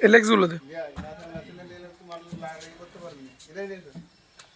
এলেক্সগুলো দে এই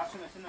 আসছে মেশিন